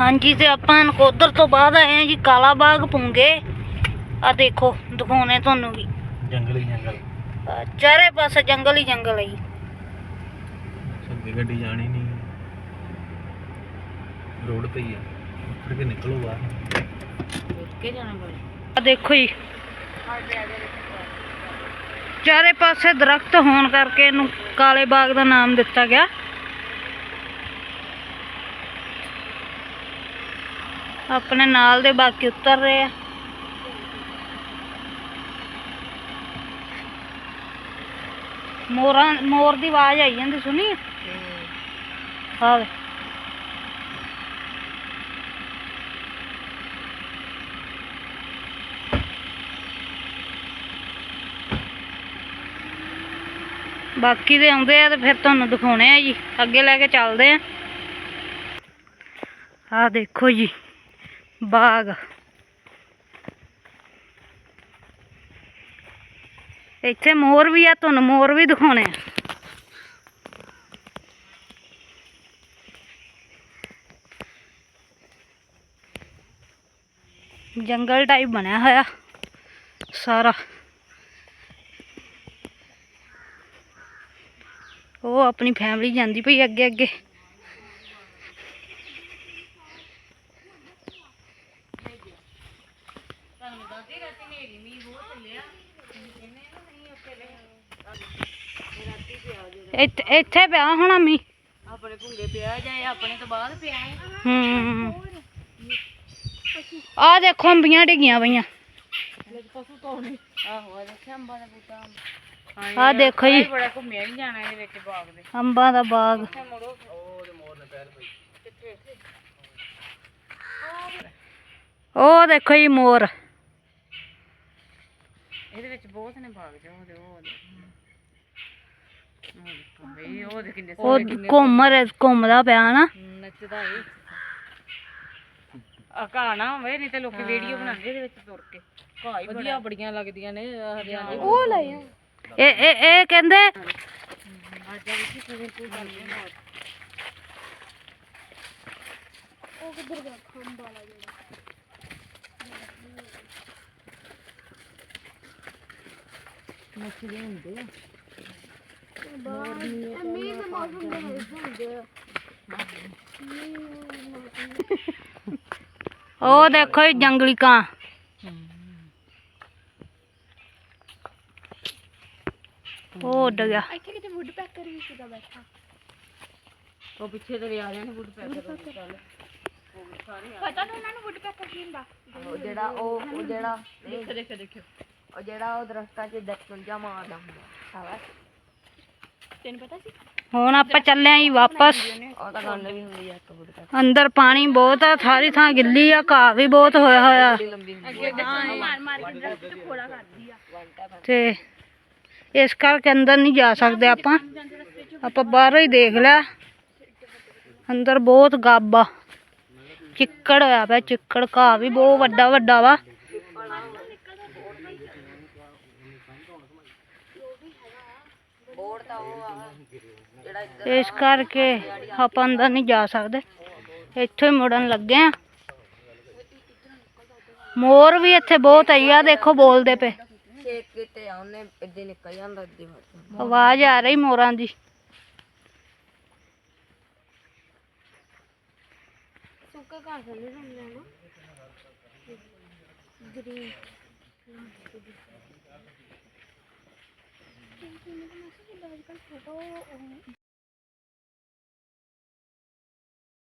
ਹਾਂਜੀ ਤੇ ਆਪਾਂ ਨਕੋਦਰ ਤੋਂ ਬਾਅਦ ਆਏ ਹਾਂ ਜੀ ਕਾਲਾ ਬਾਗ ਪੁੰਗੇ। ਆ ਦੇਖੋ ਦਿਖਾਉਣੇ ਤੁਹਾਨੂੰ ਵੀ। ਜੰਗਲੀ ਜੰਗਲ। ਚਾਰੇ ਪਾਸੇ ਜੰਗਲ ਹੀ ਜੰਗਲ ਹੈ ਜੀ। ਸੱਗੇ ਗੱਡੀ ਜਾਣੀ ਨਹੀਂ। ਰੋਡ ਤੇ ਹੀ ਆ। ਉੱਠ ਕੇ ਨਿਕਲੋ ਬਾਹਰ। ਕੇ ਜਾਣਾ ਆ ਦੇਖੋ ਜੀ। ਚਾਰੇ ਪਾਸੇ ਦਰਖਤ ਹੋਣ ਕਰਕੇ ਇਹਨੂੰ ਕਾਲੇ ਬਾਗ ਦਾ ਨਾਮ ਦਿੱਤਾ ਗਿਆ। ਆਪਣੇ ਨਾਲ ਦੇ ਬਾਕੀ ਉਤਰ ਰਹੇ ਆ। ਮੋਰਾਂ, ਮੋਰ ਦੀ ਆਵਾਜ਼ ਆਈ ਜਾਂਦੀ ਸੁਣੀ? ਆ ਬਾਕੀ ਦੇ ਆਉਂਦੇ ਆ ਤੇ ਫਿਰ ਤੁਹਾਨੂੰ ਦਿਖਾਉਣੇ ਆ ਜੀ। ਅੱਗੇ ਲੈ ਕੇ ਚੱਲਦੇ ਆ। ਆ ਦੇਖੋ ਜੀ। ਬਾਗ। ਇੱਥੇ ਮੋਰ ਵੀ ਆ ਤੁਹਾਨੂੰ ਮੋਰ ਵੀ ਦਿਖਾਉਣੇ ਆ। ਜੰਗਲ ਟਾਈਪ ਬਣਿਆ ਹੋਇਆ, ਸਾਰਾ। ਉਹ ਆਪਣੀ ਫੈਮਿਲੀ ਜਾਂਦੀ ਪਈ ਅੱਗੇ ਅੱਗੇ ਇੱਥੇ ਇੱਥੇ ਪਿਆ ਹੋਣਾ ਮੀ ਆਪਣੇ ਭੁੰਗੇ ਪਿਆ ਜਾਏ ਆਪਣੇ ਤੋਂ ਬਾਅਦ ਪਿਆ ਹੈ? ਆ ਦੇਖੋ ਅੰਬੀਆਂ ਡਿੱਗੀਆਂ ਪਈਆਂ। ਪਸ਼ੂ ਆਹੋ ਆ ਦੇਖਿਆ ਅੰਬਾਂ ਦਾ ਬੂਟਾ। ਆ ਦੇਖੋ ਜੀ। ਬੜਾ ਘੁੰਮਿਆ ਹੀ ਜਾਣਾ ਇਹਦੇ ਵਿੱਚ ਬਾਗ ਦੇ। ਅੰਬਾਂ ਦਾ ਬਾਗ। ਉਹ ਦੇਖੋ ਜੀ ਮੋਰ। ਵਿੱਚ ਬਹੁਤ ਨੇ ਬਾਗ ਜੋ ਉਹਦੇ ਉਹ ਉਹਦੇ ਬਈ ਉਹ ਦੇ ਕਿੰਨੇ ਉਹ ਘੁੰਮ ਰਿਹਾ ਘੁੰਮਦਾ ਪਿਆ ਨਾ। ਨੱਚਦਾ ਏ। ਆ ਘਾਹ ਨਾ ਹੋਵੇ ਨਹੀਂ ਤੇ ਲੋਕੀ ਵੀਡੀਓ ਬਣਾਉਂਦੇ ਇਹਦੇ ਵਿੱਚ ਤੁਰ ਕੇ। ਘਾਹ ਹੀ ਵਧੀਆ ਬੜੀਆਂ ਲੱਗਦੀਆਂ ਨੇ ਹਰਿਆਣੇ ਉਹ ਲੈ ਇਹ ਇਹ ਇਹ ਕਹਿੰਦੇ ਅੱਜ ਵਿੱਚ ਸਵਿਮਿੰਗ ਪੂਲ ਕਰਦੇ ਨੇ ਮੱਛੀ ਹੁੰਦੇ ਆ। ਉਹ ਦੇਖੋ ਜੀ ਜੰਗਲੀ ਕਾਂ। ਉਹ ਉੱਡ ਗਿਆ। ਉਹ ਪਿੱਛੇ ਤੇ ਆ ਨੇ ਬੁੱਢ ਪੈਕਰ ਪਤਾ ਨਹੀਂ ਉਹਨਾਂ ਨੂੰ ਵੁੱਡ ਪੈਕਰ ਕੀ ਹੁੰਦਾ। ਉਹ ਜਿਹੜਾ ਉਹ ਉਹ ਜਿਹੜਾ ਦੇਖ ਦੇਖ ਦੇਖਿਓ ਉਹ ਜਿਹੜਾ ਉਹ ਦਰਖਤਾਂ 'ਚ ਦਰਖਤਾਂ ਜਾਂ ਮਾਰਦਾ ਹੁੰਦਾ ਸਾਵਾ ਤੈਨੂੰ ਪਤਾ ਸੀ? ਹੁਣ ਆਪਾਂ ਚੱਲੇ ਆਂ ਵਾਪਸ। ਉਹ ਤਾਂ ਗੱਲ ਵੀ ਹੁੰਦੀ ਆ ਇੱਕ ਬੁੱਢ ਪੈਕਰ ਅੰਦਰ ਪਾਣੀ ਬਹੁਤ ਆ ਸਾਰੀ ਥਾਂ ਗਿੱਲੀ ਆ ਘਾਹ ਵੀ ਬਹੁਤ ਹੋਇਆ ਹੋਇਆ। ਲੰਬੀ ਹੁੰਦੀ ਅੱਗੇ ਦੱਸੋ ਮਾਰ ਮਾਰ ਕੇ ਦਰਖਤ ਤੇ ਖੋੜਾ ਕਰਦੀ ਆ। ਤੇ ਇਸ ਕਰਕੇ ਅੰਦਰ ਨਹੀਂ ਜਾ ਸਕਦੇ ਆਪਾਂ। ਆਪਾਂ ਬਾਹਰੋਂ ਹੀ ਦੇਖ ਲਿਆ। ਅੰਦਰ ਬਹੁਤ ਗਾਬਾ ਚਿੱਕੜ ਹੋਇਆ ਪਿਆ ਚਿੱਕੜ ਘਾਹ ਵੀ ਬਹੁਤ ਵੱਡਾ ਵੱਡਾ ਵਾ। ਬੋਰਡ ਤਾਂ ਉਹ ਆ ਜਿਹੜਾ ਇਸ ਕਰਕੇ ਆਪਾਂ ਅੰਦਰ ਨਹੀਂ ਜਾ ਸਕਦੇ। ਇੱਥੋਂ ਹੀ ਮੁੜਨ ਲੱਗੇ ਆ। ਮੋਰ ਵੀ ਇੱਥੇ ਬਹੁਤ ਆਈ ਆ ਦੇਖੋ ਬੋਲਦੇ ਪਏ। ਛੇਕ ਕਿਤੇ ਆ ਉਹਨੇ ਇੱਦੇ ਨਿਕਲ ਜਾਂਦਾ ਇੱਦੇ ਵੱਲ ਆਵਾਜ਼ ਆ ਰਹੀ ਮੋਰਾਂ ਦੀ। ਸੁੱਕਾ ਥੱਲੇ ਹੁੰਦੇ ਆ ਨਾ। ਗ੍ਰੀਨ। ਫੋਟੋ